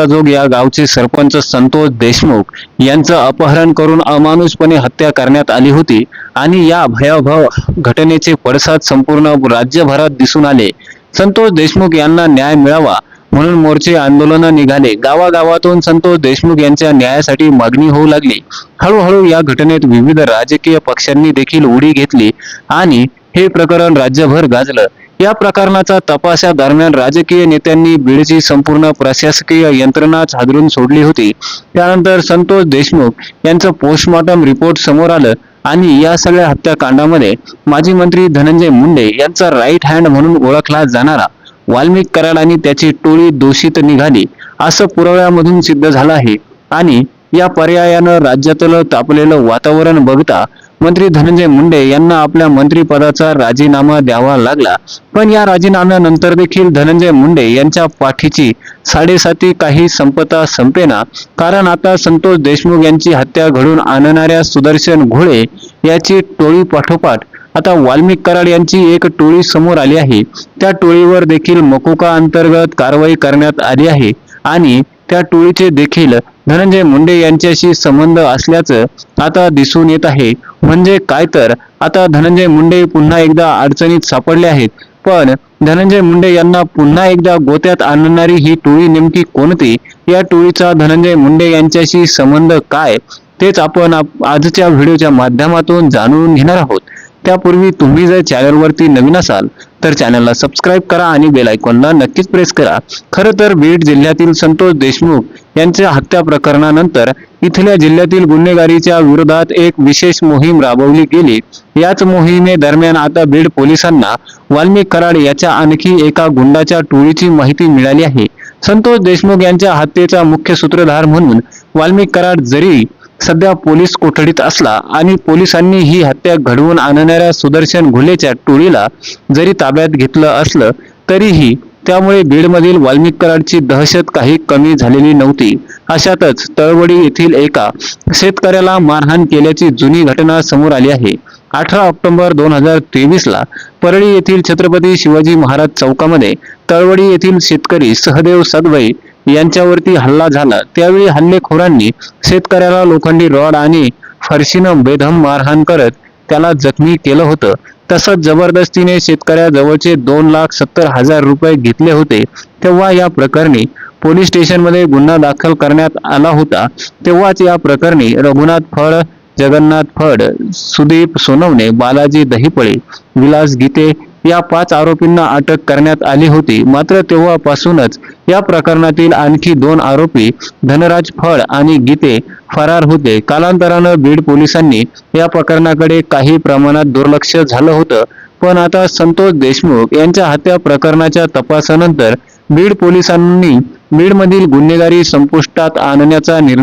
जोग या गावचे सरपंच संतोष देशमुख यांचं अपहरण करून अमानुषपणे हत्या करण्यात आली होती आणि या भयावह घटनेचे पडसाद संपूर्ण राज्यभरात दिसून आले. संतोष देशमुख यांना न्याय मिळावा म्हणून मोर्चे आंदोलन निघाले. गावागावातून संतोष देशमुख यांच्या न्यायासाठी मागणी होऊ लागली. हळूहळू या घटनेत विविध राजकीय पक्षांनी देखील उडी घेतली आणि हे प्रकरण राज्यभर गाजलं. या प्रकरणाचा तपासा दरम्यान राजकीय नेत्यांनी बीडची संपूर्ण प्रशासकीय यंत्रणाच हादरून सोडली होती. त्यानंतर संतोष देशमुख यांचं पोस्टमॉर्टम रिपोर्ट समोर आलं आणि या सगळ्या हत्याकांडामध्ये माजी मंत्री धनंजय मुंडे यांचा राईट हँड म्हणून ओळखला जाणारा. वाल्मिक कराड आणि त्याची टोळी दोषीत निघाली. असं पुराव्यामधून सिद्ध झालं आहे. आणि या पर्यायानं राज्यातलं तापलेलं वातावरण बघता मंत्री धनंजय मुंडे यांना आपल्या मंत्रिपदाचा राजीनामा द्यावा लागला. पण या राजीनाम्यानंतर देखील धनंजय मुंडे यांच्या पाठीची साडेसाती काही संपता संपेना. कारण आता संतोष देशमुख यांची हत्या घडून आणणाऱ्या सुदर्शन घोळे याची टोळी पाठोपाठ. आता वाल्मिक कराड यांची एक टोळी समोर आली आहे. त्या टोळीवर देखील मकोका अंतर्गत कारवाई करण्यात आली आहे. आणि त्या टोळीचे देखील धनंजय मुंडे यांच्याशी संबंध असल्याचं आता दिसून येत आहे. म्हणजे काय तर आता धनंजय मुंडे पुन्हा एकदा अडचणीत सापडले आहेत. पण धनंजय मुंडे यांना पुन्हा एकदा गोत्यात आणणारी ही टोळी नेमकी कोणती? या टोळीचा धनंजय मुंडे यांच्याशी संबंध काय? तेच आपण आजच्या व्हिडिओच्या माध्यमातून जाणून घेणार आहोत. त्यापूर्वी तुम्ही जर चॅनलवरती नवीन असाल तर चॅनलला सबस्क्राईब करा आणि बेल आयकॉनला नक्कीच प्रेस करा. खरं तर बीड जिल्ह्यातील संतोष देशमुख यांच्या हत्या प्रकरणानंतर इथल्या जिल्ह्यातील गुन्हेगारीच्या विरोधात एक विशेष मोहीम राबवली गेली. याच मोहिमे दरम्यान आता बीड पोलिसांना वाल्मिक कराड याच्या आणखी एका गुंडाच्या टोळीची माहिती मिळाली आहे. संतोष देशमुख यांच्या हत्येचा मुख्य सूत्रधार म्हणून वाल्मिक कराड जरी सध्या पोलीस कोठडीत असला आणि पोलिसांनी ही हत्या घडवून आणणाऱ्या सुदर्शन घुलेच्या टोळीला जरी ताब्यात घेतलं असलं तरीही त्यामुळे बीडमधील वाल्मिक कराडची दहशत काही कमी झालेली नव्हती. अशातच तळवडी येथील एका शेतकऱ्याला मारहाण केल्याची जुनी घटना समोर आली आहे. अठरा ऑक्टोबर दोन हजार तेवीस ला परळी येथील छत्रपती शिवाजी महाराज चौकामध्ये तळवडी येथील शेतकरी सहदेव सदवई यांच्यावरती हल्ला झाला. त्यावेळी हल्लेखोरांनी शेतकऱ्याला लोखंडी रॉड आणि फरशीनं बेदम मारहाण करत त्याला जखमी केलं होतं. तसंच जबरदस्तीने शेतकऱ्याजवळचे दोन लाख सत्तर हजार रुपये घेतले होते. तेव्हा या प्रकरणी पोलीस स्टेशनमध्ये गुन्हा दाखल करण्यात आला होता. तेव्हाच या प्रकरणी रघुनाथ फळ जगन्नाथ फड सुदीप सोनवणे बालाजी दहिपळे विलास गीते या पाच आरोपींना अटक करण्यात आली होती. मात्र तेव्हापासूनच या प्रकरणातील आणखी दोन आरोपी धनराज फळ आणि गीते फरार होते. कालांतरानं बीड पोलिसांनी या प्रकरणाकडे काही प्रमाणात दुर्लक्ष झालं होतं. पण आता संतोष देशमुख यांच्या हत्या प्रकरणाच्या तपासानंतर बीड पोलिसांनी बीडमधील गुन्हेगारी संपुष्टात आणण्याचा निर्णय